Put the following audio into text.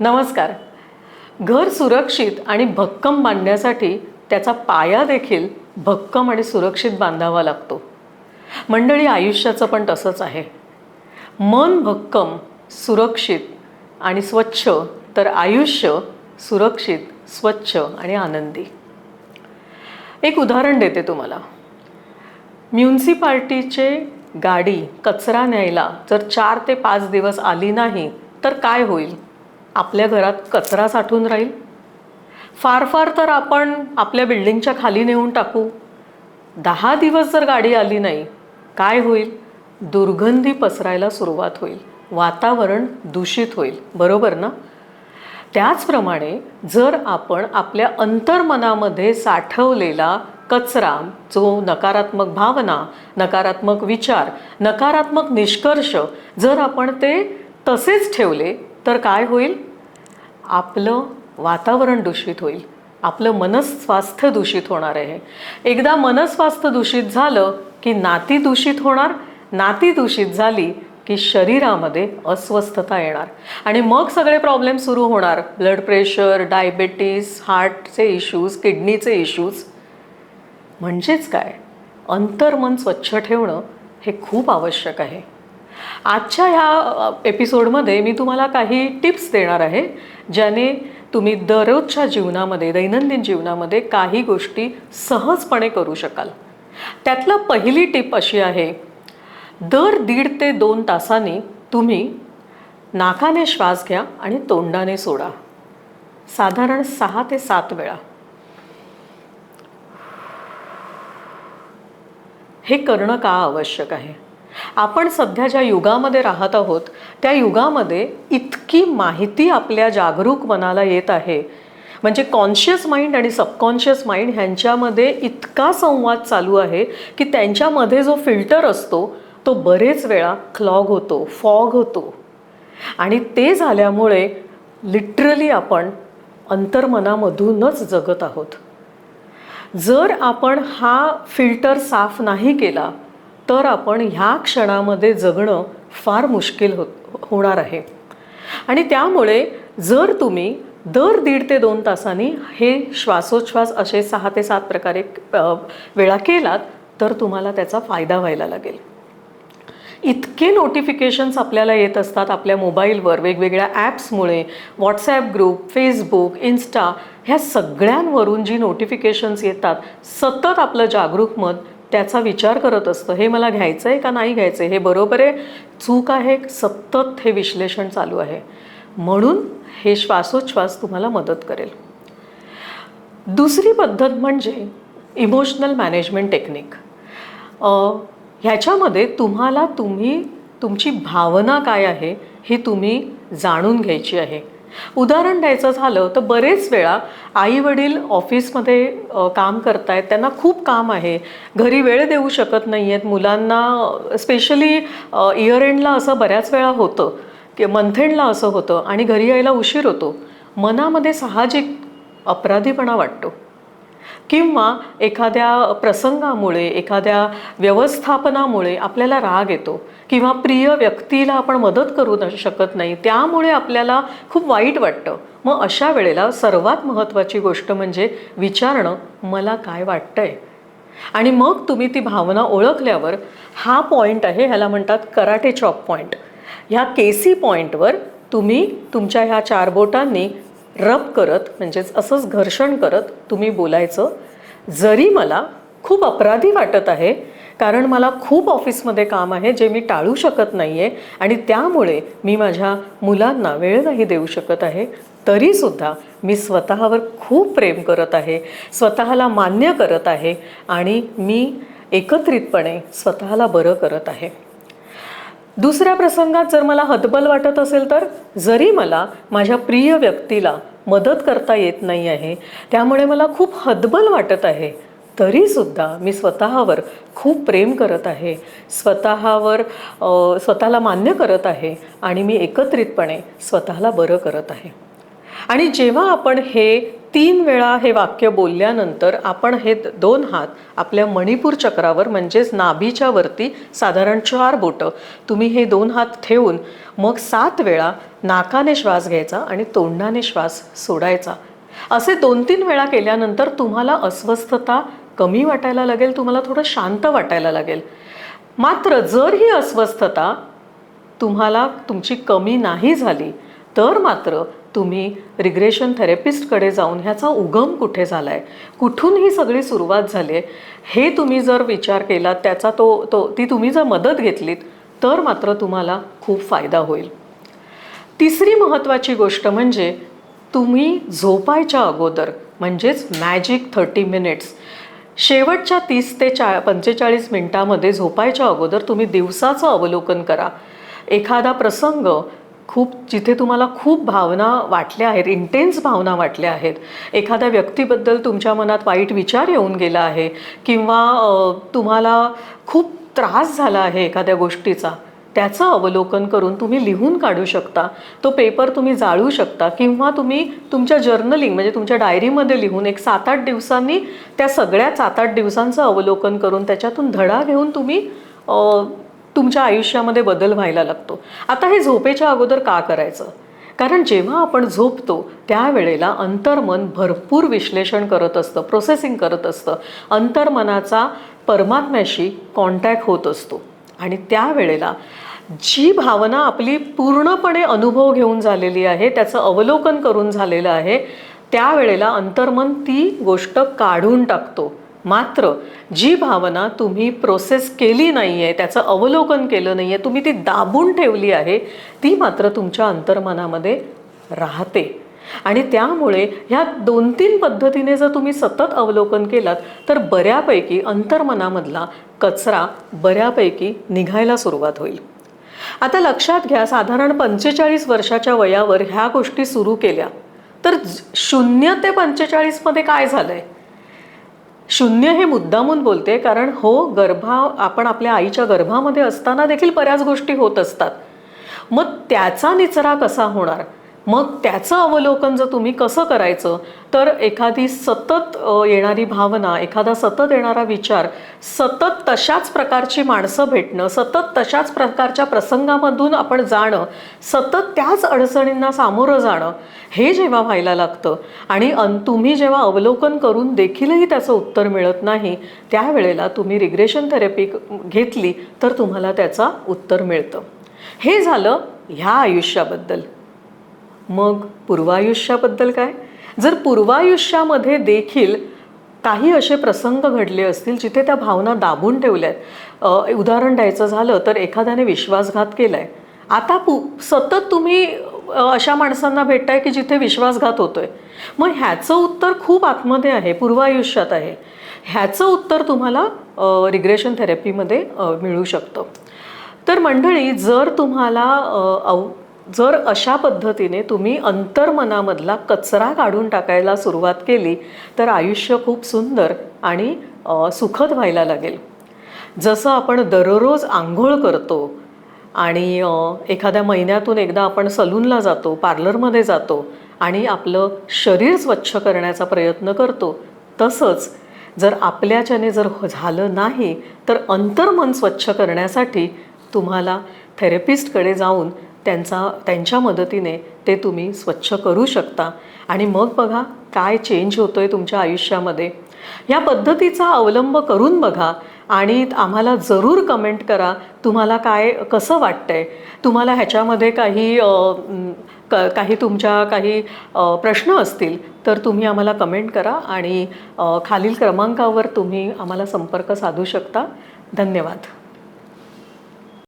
नमस्कार. घर सुरक्षित आणि भक्कम बांधण्यासाठी त्याचा पाया देखील भक्कम आणि सुरक्षित बांधावा लागतो. मंडळी आयुष्याचं पण तसंच आहे. मन भक्कम सुरक्षित आणि स्वच्छ तर आयुष्य सुरक्षित स्वच्छ आणि आनंदी. एक उदाहरण देते तुम्हाला. म्युन्सिपाल्टीचे गाडी कचरा न्यायला जर चार ते पाच दिवस आली नाही तर काय होईल? आपल्या घरात कचरा साठून राहील. फार फार तर आपण आपल्या बिल्डिंगच्या खाली नेऊन टाकू. दहा दिवस जर गाडी आली नाही काय होईल? दुर्गंधी पसरायला सुरुवात होईल. वातावरण दूषित होईल. बरोबर ना? त्याचप्रमाणे जर आपण आपल्या अंतर्मनामध्ये साठवलेला कचरा जो नकारात्मक भावना नकारात्मक विचार नकारात्मक निष्कर्ष जर आपण ते तसेच ठेवले तर काय होईल? आपलं वातावरण दूषित होईल. आपलं मनस्वास्थ्य दूषित होणार आहे. एकदा मनस्वास्थ्य दूषित झालं की नाती दूषित होणार. नाती दूषित झाली की शरीरामध्ये अस्वस्थता येणार. आणि मग सगळे प्रॉब्लेम सुरू होणार. ब्लड प्रेशर डायबेटीस हार्टचे इश्यूज किडनीचे इश्यूज म्हणजेच काय? अंतर्मन स्वच्छ ठेवणं हे खूप आवश्यक आहे. आजच्या ह्या एपिसोडमध्ये मी तुम्हाला काही टिप्स देणार आहे ज्याने तुम्ही दररोजच्या जीवनामध्ये दैनंदिन जीवनामध्ये काही गोष्टी सहजपणे करू शकाल. त्यातलं पहिली टिप अशी आहे दर दीड ते दोन तासांनी तुम्ही नाकाने श्वास घ्या आणि तोंडाने सोडा. साधारण सहा ते सात वेळा. हे करणं का आवश्यक आहे? आपण सध्या ज्या युगामध्ये राहत आहोत त्या युगामध्ये इतकी माहिती आपल्या जागरूक मनाला येत आहे. म्हणजे कॉन्शियस माइंड आणि सबकॉन्शियस माइंड ह्यांच्यामध्ये इतका संवाद चालू आहे की त्यांच्यामध्ये जो फिल्टर असतो तो बरेच वेळा क्लॉग होतो फॉग होतो. आणि ते झाल्यामुळे लिटरली आपण अंतर्मनामधूनच जगत आहोत. जर आपण हा फिल्टर साफ नाही केला तर आपण ह्या क्षणामध्ये जगणं फार मुश्किल हो होणार आहे. आणि त्यामुळे जर तुम्ही दर दीड ते दोन तासांनी हे श्वासोच्छ्वास असे सहा ते सात प्रकारे वेळा केलात तर तुम्हाला त्याचा फायदा व्हायला लागेल. इतके नोटिफिकेशन्स आपल्याला येत असतात आपल्या मोबाईलवर वेगवेगळ्या ॲप्समुळे व्हॉट्सॲप ग्रुप फेसबुक इन्स्टा ह्या सगळ्यांवरून जी नोटिफिकेशन्स येतात सतत आपलं जागरूक मत त्याचा विचार करत असतं हे मला घ्यायचं आहे का नाही घ्यायचं आहे हे बरोबर आहे? चूक आहे? सतत हे विश्लेषण चालू आहे. म्हणून हे श्वासोच्छ्वास तुम्हाला मदत करेल. दुसरी पद्धत म्हणजे इमोशनल मॅनेजमेंट टेक्निक ह्याच्यामध्ये तुम्हाला तुम्ही तुमची भावना काय आहे हे तुम्ही जाणून घ्यायची आहे. उदाहरण द्यायचं झालं तर बरेच वेळा आई वडील ऑफिसमध्ये काम करतायत त्यांना खूप काम आहे. घरी वेळ देऊ शकत नाही आहेत मुलांना स्पेशली इयर एंडला असं बऱ्याच वेळा होतं की मंथ एंडला असं होतं आणि घरी यायला उशीर होतो. मनामध्ये साहजिक अपराधीपणा वाटतो. किंवा एखाद्या प्रसंगामुळे एखाद्या व्यवस्थापनामुळे आपल्याला राग येतो किंवा प्रिय व्यक्तीला आपण मदत करू न शकत नाही त्यामुळे आपल्याला खूप वाईट वाटतं. मग अशा वेळेला सर्वात महत्त्वाची गोष्ट म्हणजे विचारणं मला काय वाटतंय? आणि मग तुम्ही ती भावना ओळखल्यावर हा पॉईंट आहे ह्याला म्हणतात कराटे चॉप पॉईंट ह्या केसी पॉईंटवर तुम्ही तुमच्या ह्या चार बोटांनी रब करत म्हणजेच असंच घर्षण करत तुम्ही बोलायचं जरी मला खूप अपराधी वाटत आहे कारण मला खूप ऑफिसमध्ये काम आहे जे मी टाळू शकत नाही आहे आणि त्यामुळे मी माझ्या मुलांना वेळ नाही देऊ शकत आहे तरीसुद्धा मी स्वतःवर खूप प्रेम करत आहे स्वतःला मान्य करत आहे आणि मी एकत्रितपणे स्वतःला बरं करत आहे. दुसऱ्या प्रसंगात जर मला हतबल वाटत असेल तर जरी मला माझ्या प्रिय व्यक्तीला मदत करता येत नाही आहे त्यामुळे मला खूप हतबल वाटत आहे. तरीसुद्धा मी स्वतःवर खूप प्रेम करत आहे. स्वतःवर स्वतःला मान्य करत आहे आणि मी एकत्रितपणे स्वतःला बरं करत आहे. आणि जेव्हा आपण हे तीन वेळा हे वाक्य बोलल्यानंतर आपण हे दोन हात आपल्या मणिपूर चक्रावर म्हणजेच नाभीच्या वरती साधारण चार बोटं तुम्ही हे दोन हात ठेवून मग सात वेळा नाकाने श्वास घ्यायचा आणि तोंडाने श्वास सोडायचा. असे दोन तीन वेळा केल्यानंतर तुम्हाला अस्वस्थता कमी वाटायला लागेल तुम्हाला थोडं शांत वाटायला लागेल. मात्र जर ही अस्वस्थता तुम्हाला तुमची कमी नाही झाली तर मात्र तुम्ही रिग्रेशन थेरपिस्टकडे जाऊन ह्याचा उगम कुठे झाला आहे कुठून ही सगळी सुरुवात झाली आहे? हे तुम्ही जर विचार केला त्याचा तो तो ती तुम्ही जर मदत घेतलीत तर मात्र तुम्हाला खूप फायदा होईल. तिसरी महत्त्वाची गोष्ट म्हणजे तुम्ही झोपायच्या अगोदर म्हणजेच मॅजिक थर्टी मिनिट्स शेवटच्या तीस ते चा पंचेचाळीस मिनटामध्ये झोपायच्या अगोदर तुम्ही दिवसाचं अवलोकन करा. एखादा प्रसंग खूप जिथे तुम्हाला खूप भावना वाटल्या आहेत इंटेन्स भावना वाटल्या आहेत. एखाद्या व्यक्तीबद्दल तुमच्या मनात वाईट विचार येऊन गेला आहे किंवा तुम्हाला खूप त्रास झाला आहे एखाद्या गोष्टीचा त्याचं अवलोकन करून तुम्ही लिहून काढू शकता. तो पेपर तुम्ही जाळू शकता किंवा तुम्ही तुमच्या जर्नलिंग म्हणजे तुमच्या डायरीमध्ये लिहून एक सात आठ दिवसांनी त्या सगळ्या सात आठ दिवसांचं अवलोकन करून त्याच्यातून धडा घेऊन तुम्ही तुमच्या आयुष्यामध्ये बदल व्हायला लागतो. आता हे झोपेच्या अगोदर का करायचं? कारण जेव्हा आपण झोपतो त्यावेळेला अंतर्मन भरपूर विश्लेषण करत असतं प्रोसेसिंग करत असतं. अंतर्मनाचा परमात्म्याशी कॉन्टॅक्ट होत असतो. आणि त्यावेळेला जी भावना आपली पूर्णपणे अनुभव घेऊन झालेली आहे त्याचं अवलोकन करून झालेलं आहे त्यावेळेला अंतर्मन ती गोष्ट काढून टाकतो. मात्र जी भावना तुम्ही प्रोसेस केली नाही आहे त्याचं अवलोकन केलं नाही आहे तुम्ही ती दाबून ठेवली आहे ती मात्र तुमच्या अंतर्मनामध्ये राहते. आणि त्यामुळे ह्या दोन तीन पद्धतीने जर तुम्ही सतत अवलोकन केलात तर बऱ्यापैकी अंतर्मनामधला कचरा बऱ्यापैकी निघायला सुरुवात होईल. आता लक्षात घ्या साधारण पंचेचाळीस वर्षाच्या वयावर ह्या गोष्टी सुरू केल्या तर शून्य ते पंचेचाळीसमध्ये काय झालं आहे शून्य हे मुद्दामून बोलते कारण हो गर्भा आपण आपल्या आईच्या गर्भामध्ये असताना देखील बऱ्याच गोष्टी होत असतात. मग त्याचा निचरा कसा होणार? मग त्याचं अवलोकन जर तुम्ही कसं करायचं तर एखादी सतत येणारी भावना एखादा सतत येणारा विचार सतत तशाच प्रकारची माणसं भेटणं सतत तशाच प्रकारच्या प्रसंगामधून आपण जाणं सतत त्याच अडचणींना सामोरं जाणं हे जेव्हा व्हायला लागतं आणि अन तुम्ही जेव्हा अवलोकन करून देखीलही त्याचं उत्तर मिळत नाही त्यावेळेला तुम्ही रिग्रेशन थेरपी घेतली तर तुम्हाला त्याचा उत्तर मिळतं. हे झालं ह्या आयुष्याबद्दल. मग पूर्वायुष्याबद्दल काय? जर पूर्वायुष्यामध्ये देखील काही असे प्रसंग घडले असतील जिथे त्या भावना दाबून ठेवल्या आहेत उदाहरण द्यायचं झालं तर एखाद्याने विश्वासघात केला आहे आता पु सतत तुम्ही अशा माणसांना भेटताय की जिथे विश्वासघात होतोय. मग ह्याचं उत्तर खूप आतमध्ये आहे पूर्वायुष्यात आहे. ह्याचं उत्तर तुम्हाला रिग्रेशन थेरपीमध्ये मिळू शकतं. तर मंडळी जर तुम्हाला अव जर अशा पद्धतीने तुम्ही अंतर्मनामधला कचरा काढून टाकायला सुरुवात केली तर आयुष्य खूप सुंदर आणि सुखद व्हायला लागेल. जसं आपण दररोज आंघोळ करतो आणि एखाद्या महिन्यातून एकदा आपण सलूनला जातो पार्लरमध्ये जातो आणि आपलं शरीर स्वच्छ करण्याचा प्रयत्न करतो तसंच जर आपल्याच्याने जर हो, झालं नाही तर अंतर्मन स्वच्छ करण्यासाठी तुम्हाला थेरपिस्टकडे जाऊन त्यांचा त्यांच्या मदतीने ते तुम्ही स्वच्छ करू शकता. आणि मग बघा काय चेंज होतो आहे तुमच्या आयुष्यामध्ये. या पद्धतीचा अवलंब करून बघा आणि आम्हाला जरूर कमेंट करा तुम्हाला काय कसं वाटतं आहे तुम्हाला ह्याच्यामध्ये काही क काही तुमच्या काही प्रश्न असतील तर तुम्ही आम्हाला कमेंट करा आणि खालील क्रमांकावर तुम्ही आम्हाला संपर्क साधू शकता. धन्यवाद.